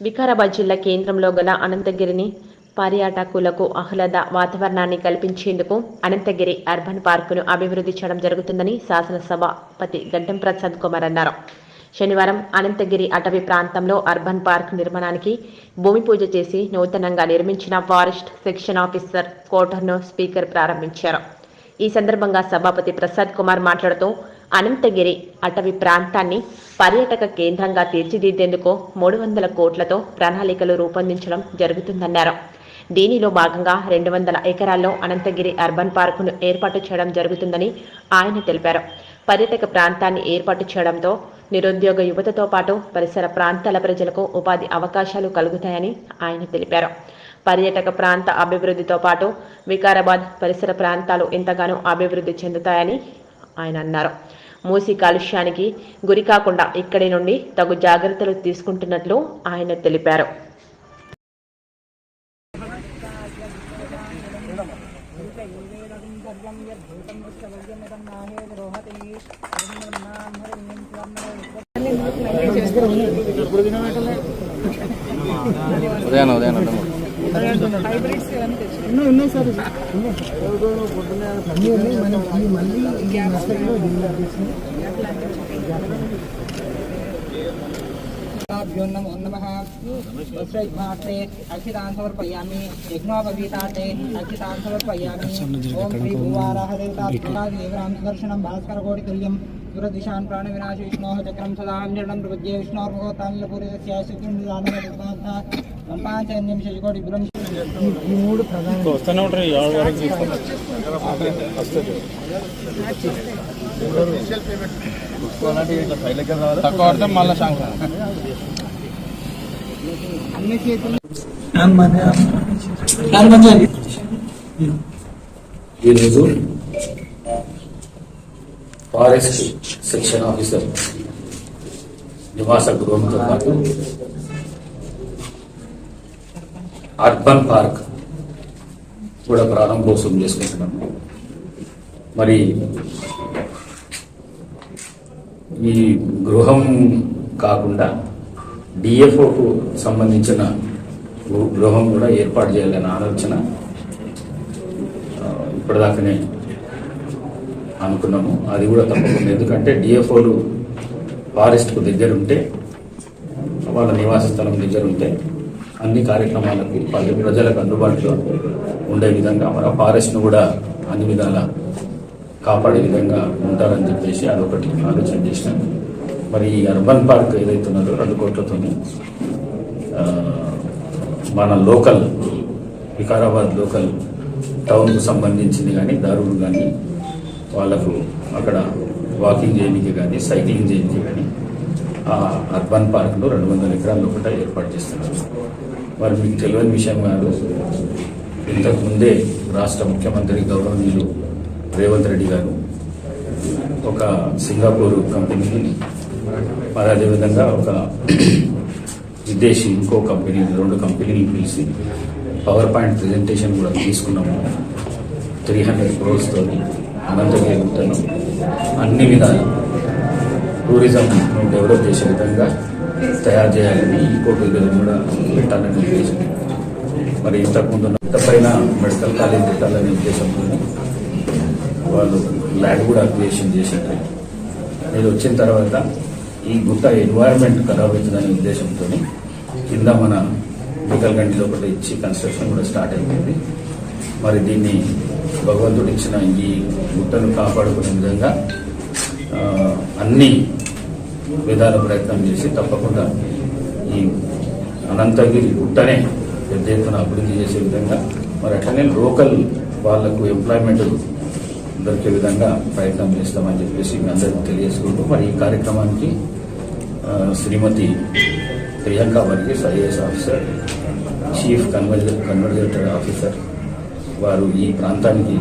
వికారాబాద్ జిల్లా కేంద్రంలో గల అనంతగిరిని పర్యాటకులకు ఆహ్లాద వాతావరణాన్ని కల్పించేందుకు అనంతగిరి అర్బన్ పార్కును అభివృద్ధి చేయడం జరుగుతుందని శాసనసభాపతి గడ్డం ప్రసాద్ కుమార్ అన్నారు. శనివారం అనంతగిరి అటవీ ప్రాంతంలో అర్బన్ పార్క్ నిర్మాణానికి భూమి పూజ చేసి నూతనంగా నిర్మించిన ఫారెస్ట్ సెక్షన్ ఆఫీసర్ క్వార్టర్ను స్పీకర్ ప్రారంభించారు. ఈ సందర్భంగా సభాపతి ప్రసాద్ కుమార్ మాట్లాడుతూ అనంతగిరి అటవీ ప్రాంతాన్ని పర్యాటక కేంద్రంగా తీర్చిదిద్దేందుకు మూడు వందల కోట్లతో ప్రణాళికలు రూపొందించడం జరుగుతుందన్నారు. దీనిలో భాగంగా రెండు వందల ఎకరాల్లో అనంతగిరి అర్బన్ పార్కును ఏర్పాటు చేయడం జరుగుతుందని ఆయన తెలిపారు. పర్యాటక ప్రాంతాన్ని ఏర్పాటు చేయడంతో నిరుద్యోగ యువతతో పాటు పరిసర ప్రాంతాల ప్రజలకు ఉపాధి అవకాశాలు కలుగుతాయని ఆయన తెలిపారు. పర్యాటక ప్రాంత అభివృద్ధితో పాటు వికారాబాద్ పరిసర ప్రాంతాలు ఎంతగానో అభివృద్ధి చెందుతాయని ఆయన అన్నారు మూసి కాలుష్యానికి గురి కాకుండా ఇక్కడి నుండి తగు జాగ్రత్తలు తీసుకుంటున్నట్లు ఆయన తెలిపారు. ఉదయాన ఉదయాన. అక్షితాన్ సమర్పయామి యజ్ఞోపవీతాతే అక్షితాన్ సమర్పయామి ఓం శ్రీ భూవారాహ దేవతా దేవరాం సుదర్శనం భాస్కర కోటి తుల్యం दुरदिशान् प्राणविनाश विष्णोः चक्रं सदाहं निर्णं प्रपद्ये विष्णोर्भगवतान्यपूरितस्य शुक्रिन्द्रानः పంపాంచన్యం శశికోటి ఈ మూడు ప్రధాన వస్తూనే ఉంటారు ఏడు వరకు తీసుకుంటారు తక్కువ పడితే మళ్ళీ శాంక్షన్ అన్ని చేతులు ఈరోజు ఫారెస్ట్ సెక్షన్ ఆఫీసర్ నివాస గృహంతో పాటు అర్బన్ పార్క్ కూడా ప్రారంభోత్సవం చేసుకుంటున్నాము మరి ఈ గృహం కాకుండా డిఎఫ్ఓకు సంబంధించిన గృహం కూడా ఏర్పాటు చేయాలనే ఆలోచన ఇప్పటిదాకానే అనుకున్నాము. అది కూడా తప్పకుండా. ఎందుకంటే డిఎఫ్ఓలు ఫారెస్ట్కు దగ్గర ఉంటే వాళ్ళ నివాస స్థలం దగ్గర ఉంటే అన్ని కార్యక్రమాలకు పల్లె ప్రజలకు అందుబాటులో ఉండే విధంగా మన ఫారెస్ట్ను కూడా అన్ని విధాల కాపాడే విధంగా ఉంటారని చెప్పేసి అదొకటి ఆలోచన చేసినాం మరి ఈ అర్బన్ పార్క్ ఏదైతే ఉన్నదో రెండు కోట్లతో మన లోకల్ వికారాబాద్ లోకల్ టౌన్కు సంబంధించింది కానీ దారులు కానీ వాళ్ళకు అక్కడ వాకింగ్ చేయడానికి కానీ సైక్లింగ్ చేయడానికి కానీ ఆ అర్బన్ పార్క్లో రెండు వందల ఎకరాల లోపల ఏర్పాటు చేస్తున్నారు. మరి మీకు తెలియని విషయం కాదు ఇంతకుముందే రాష్ట్ర ముఖ్యమంత్రి గౌరవనీయులు రేవంత్ రెడ్డి గారు ఒక సింగపూర్ కంపెనీని మరి అదేవిధంగా ఒక విదేశీ ఇంకో కంపెనీ రెండు కంపెనీలు పిలిచి పవర్ పాయింట్ ప్రజెంటేషన్ కూడా తీసుకున్నాము. త్రీ హండ్రెడ్ క్రోర్స్తో అనంతగిరి గుట్టను అన్ని విధాలు టూరిజం డెవలప్ చేసే విధంగా తయారు చేయాలని ఈ కోటి కూడా పెట్టాలని ఉద్దేశం. మరి ఇంతకుముందు ఇంత పైన మెడికల్ కాలేజ్ పెట్టాలనే ఉద్దేశంతో వాళ్ళు ల్యాండ్ కూడా అక్వియేషన్ చేసిండ్రు. నేను వచ్చిన తర్వాత ఈ గుట్ట ఎన్వైరన్మెంట్ ఖరాబ్ అవుతుందనే ఉద్దేశంతో కింద మన మెడికల్ గంటి లోపల ఇచ్చి కన్స్ట్రక్షన్ కూడా స్టార్ట్ అయిపోయింది. మరి దీన్ని భగవంతుడు ఇచ్చిన ఈ గుట్టను కాపాడుకునే విధంగా అన్ని విధాల ప్రయత్నం చేసి తప్పకుండా ఈ అనంతగిరి గుట్టనే పెద్ద ఎత్తున అభివృద్ధి చేసే విధంగా మరి అట్లనే లోకల్ వాళ్ళకు ఎంప్లాయ్మెంట్ దొరికే విధంగా ప్రయత్నం చేస్తామని చెప్పేసి మీ అందరికీ తెలియజేసుకుంటూ మరి ఈ కార్యక్రమానికి Srimati Priyanka Varghese IAS officer chief కన్వర్జ కన్వర్జేటర్ officer వారు ఈ ప్రాంతానికి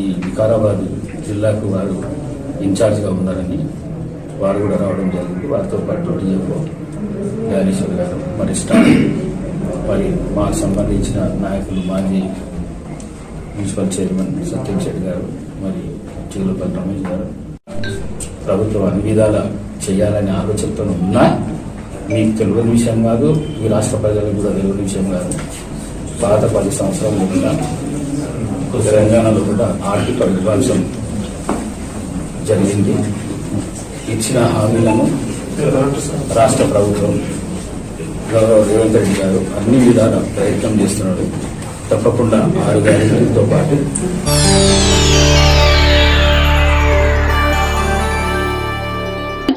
ఈ వికారాబాద్ జిల్లాకు వారు ఇన్ఛార్జ్గా ఉన్నారని వారు కూడా రావడం జరిగింది. వారితో పాటు డిఎఫ్ఓ జ్ఞానేశ్వర్ గారు మరి స్టాఫ్ మరి మాకు సంబంధించిన నాయకులు మాజీ మున్సిపల్ చైర్మన్ సత్యం శెట్టి గారు మరి చిగులపల్లి రమేష్ గారు. ప్రభుత్వం అన్ని విధాల చేయాలనే ఆలోచనతో ఉన్నా మీకు తెలియని విషయం కాదు ఈ రాష్ట్ర ప్రజలకు కూడా తెలియని విషయం కాదు. పాత పది సంవత్సరాలు కింద తెలంగాణలో కూడా ఆర్థిక విధ్వంసం జరిగింది. ఇచ్చిన హామీలను రాష్ట్ర ప్రభుత్వం గౌరవ రేవంత్ రెడ్డి గారు అన్ని విధాల ప్రయత్నం చేస్తున్నాడు. తప్పకుండా ఆరు గ్యారెంటీలతో పాటు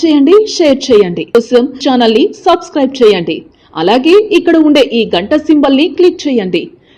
చేయండి షేర్ చేయండి. కోసం ఛానల్ని సబ్స్క్రైబ్ చేయండి. అలాగే ఇక్కడ ఉండే ఈ గంట సింబల్ని క్లిక్ చేయండి.